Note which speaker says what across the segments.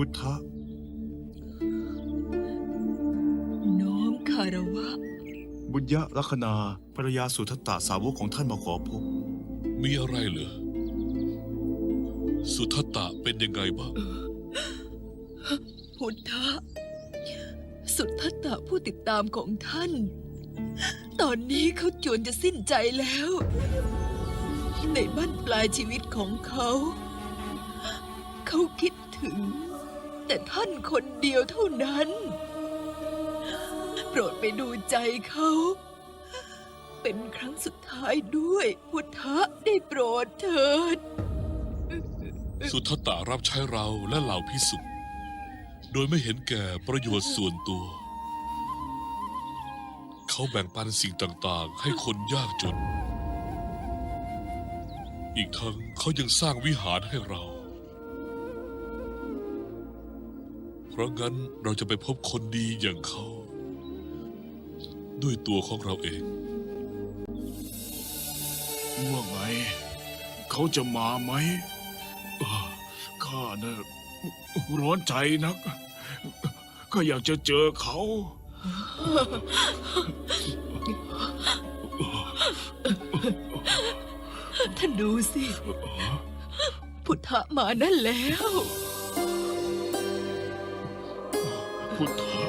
Speaker 1: พุทธะ
Speaker 2: น้อมคารวะ
Speaker 1: บุญยะลัคนาภรรยาสุทัตตาสาวกของท่านมาขอพบ
Speaker 3: มีอะไรเหรอ สุทัตตะเป็นยังไงบ้าง
Speaker 2: พุทธะ สุดทัตตะผู้ติดตามของท่าน ตอนนี้เขาจวนจะสิ้นใจแล้ว ในบ้านปลายชีวิตของเขา เขาคิดถึง แต่ท่านคนเดียวเท่านั้น โปรดไปดูใจเขา เป็นครั้งสุดท้ายด้วย พุทธะได้โปรดเถิด
Speaker 3: สุทัตตะรับใช้เราและเหล่าพิสุโดยไม่เห็นแก่ประโยชน์ส่วนตัว เขาแบ่งปันสิ่งต่างๆ ให้คนยากจน อีกทั้งเขายังสร้างวิหารให้เรา ราะงั้นเราจะไปพบคนดีอย่างเขา ด้วยตัวของเราเอง
Speaker 1: ว่าไง เขาจะมาไหมเอ่อข้านะร้อนใจนักข้าอยากจะเจอเขา
Speaker 2: ท่านดูสิ พุทธะมานั่นแล้ว
Speaker 1: พุทธะ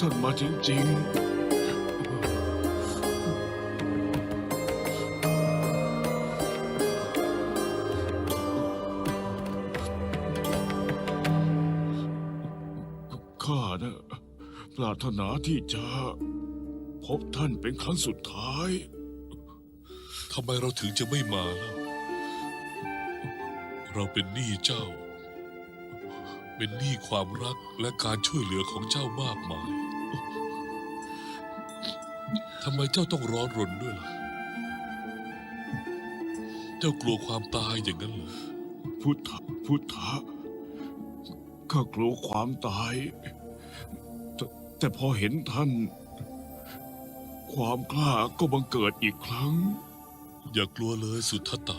Speaker 1: ท่านมาจริง ๆข้านะปรารถนาที่จะ พบท่านเป็นครั้งสุดท้าย
Speaker 3: ทำไมเราถึงจะไม่มาเล่าเราเป็นหนี้เจ้า เป็นหนี้ความรักและการช่วยเหลือของเจ้ามากมายทำไมเจ้าต้องร้อนรนด้วยล่ะ เจ้ากลัวความตายอย่างนั้นเหรอ
Speaker 1: พุทธะพุทธะข้ากลัวความตายแตแต่พอเห็นท่าน ความกล้าก็บังเกิดอีกครั้ง
Speaker 3: อย่ากลัวเลยสุทัตตะ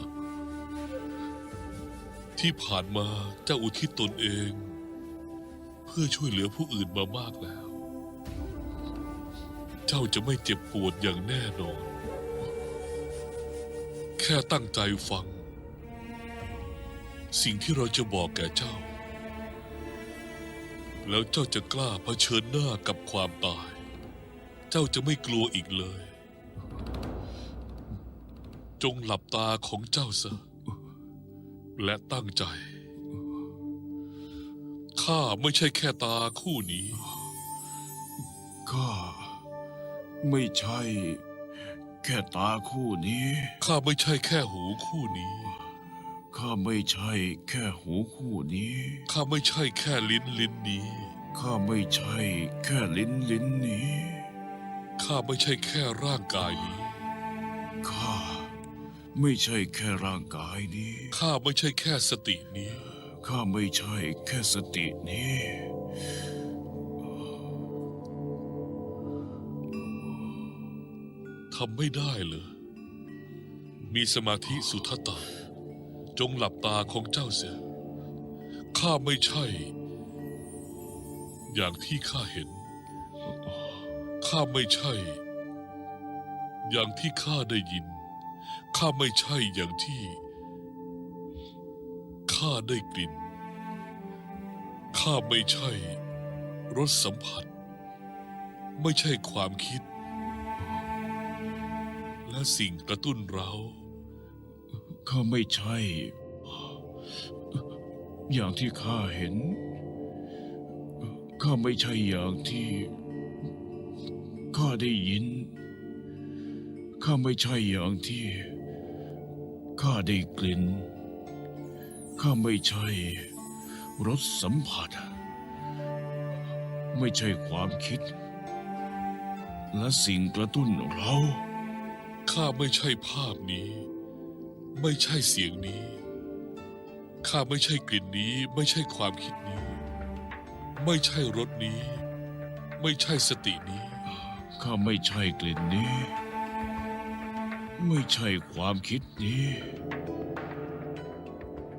Speaker 3: ที่ผ่านมาเจ้าอุทิศตนเอง เพื่อช่วยเหลือผู้อื่นมามากแล้ว เจ้าจะไม่เจ็บปวดอย่างแน่นอน แค่ตั้งใจฟัง สิ่งที่เราจะบอกแก่เจ้า แล้วเจ้าจะกล้าเผชิญหน้ากับความตาย เจ้าจะไม่กลัวอีกเลย จงหลับตาของเจ้าซะและตั้งใจ ข้าไม่ใช่แค่ตาคู่นี้
Speaker 1: ข้าไม่ใช่ แค่ตาคู่นี้
Speaker 3: ข้าไม่ใช่แค่หูคู่นี้
Speaker 1: ข้าไม่ใช่แค่หูคู่นี้
Speaker 3: ข้าไม่ใช่แค่ลิ้นลิ้นนี้
Speaker 1: ข้าไม่ใช่แค่ลิ้นลิ้นนี้
Speaker 3: ข้าไม่ใช่แค่ร่างกายนี้
Speaker 1: ข้า ไม่ใช่แค่ร่างกายนี้
Speaker 3: ข้าไม่ใช่แค่สตินี้
Speaker 1: ข้าไม่ใช่แค่สตินี้
Speaker 3: ทำไม่ได้เลย มีสมาธิสุทัตตา จงหลับตาของเจ้าเสีย ข้าไม่ใช่ อย่างที่ข้าเห็น ข้าไม่ใช่ อย่างที่ข้าได้ยิน ข้าไม่ใช่อย่างที่ ข้าได้กลิ่น ข้าไม่ใช่ รสสัมผัส ไม่ใช่ความคิด และสิ่งกระตุ้นเรา
Speaker 1: ข้าไม่ใช่ อย่างที่ข้าเห็น ข้าไม่ใช่อย่างที่ ข้าได้ยิน ข้าไม่ใช่อย่างที่ ข้าได้กลิ่น ข้าไม่ใช่รสสัมผัส ไม่ใช่ความคิด และสิ่งกระตุ้นเรา
Speaker 3: ข้าไม่ใช่ภาพนี้ ไม่ใช่เสียงนี้ ข้าไม่ใช่กลิ่นนี้ ไม่ใช่ความคิดนี้ ไม่ใช่รสนี้ ไม่ใช่สตินี้
Speaker 1: ข้าไม่ใช่กลิ่นนี้ ไม่ใช่ความคิดนี้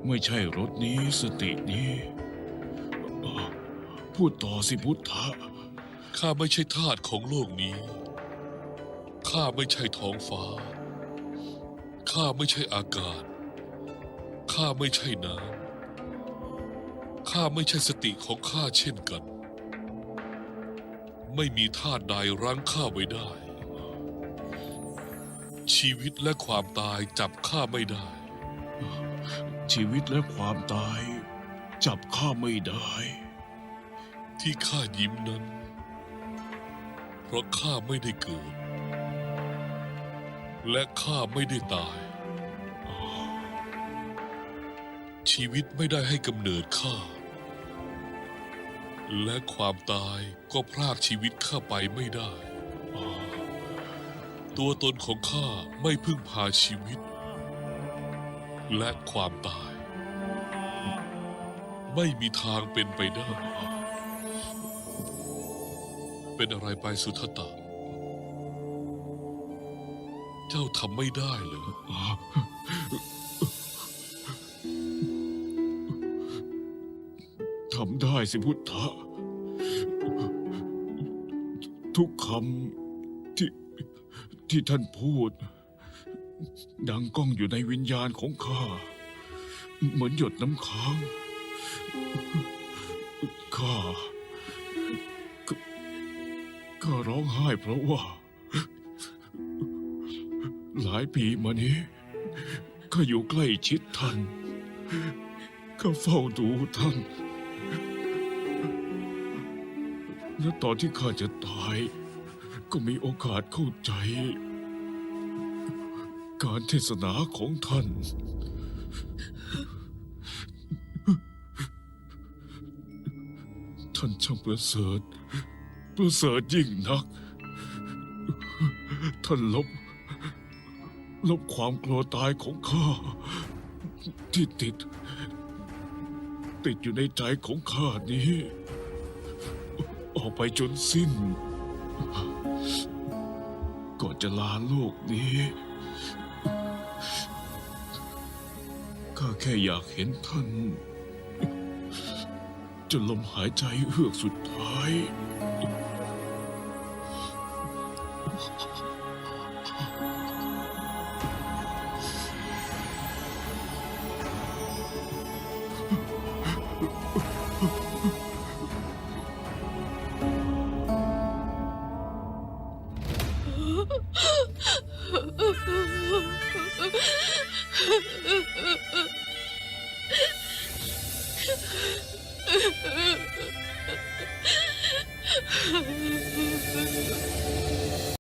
Speaker 1: ไม่ใช่รถนี้สตินี้ พูดต่อสิพุทธะ
Speaker 3: ข้าไม่ใช่ทาสของโลกนี้ ข้าไม่ใช่ท้องฟ้า ข้าไม่ใช่อากาศ ข้าไม่ใช่น้ำ ข้าไม่ใช่สติของข้าเช่นกัน ไม่มีธาตุใดรั้งข้าไว้ได้ ชีวิตและความตายจับข้าไม่ได้
Speaker 1: ชีวิตและความตาย จับข้าไม่ได้
Speaker 3: ที่ข้ายิ้มนั้น เพราะข้าไม่ได้เกิด และข้าไม่ได้ตาย ชีวิตไม่ได้ให้กำเนิดข้า และความตายก็พรากชีวิตข้าไปไม่ได้ ตัวตนของข้าไม่พึ่งพาชีวิต และความตาย ไม่มีทางเป็นไปได้ เป็นอะไรไปสุทัตะ เจ้าทำไม่ได้เหรอ
Speaker 1: ทำได้สิพุทธะ ทุกคำที่ ที่ท่านพูด ดังก้องอยู่ในวิญญาณของข้า เหมือนหยดน้ำค้าง ข้าก็ข้าร้องไห้เพราะว่า หลายปีมานี้ข้าอยู่ใกล้ชิดท่านข้าเฝ้าดูท่านและตอนที่ข้าจะตาย ก็มีโอกาสเข้าใจ การเทศนาของท่าน ท่านช่างประเสริฐ ประเสริฐยิ่งนัก ท่านลบ ลบความกลัวตายของข้า ที่ติด ติดอยู่ในใจของข้านี้ ออกไปจนสิ้น จะลาโลกนี้ ข้าแค่อยากเห็นท่าน จนลมหายใจเฮือกสุดท้าย
Speaker 2: เ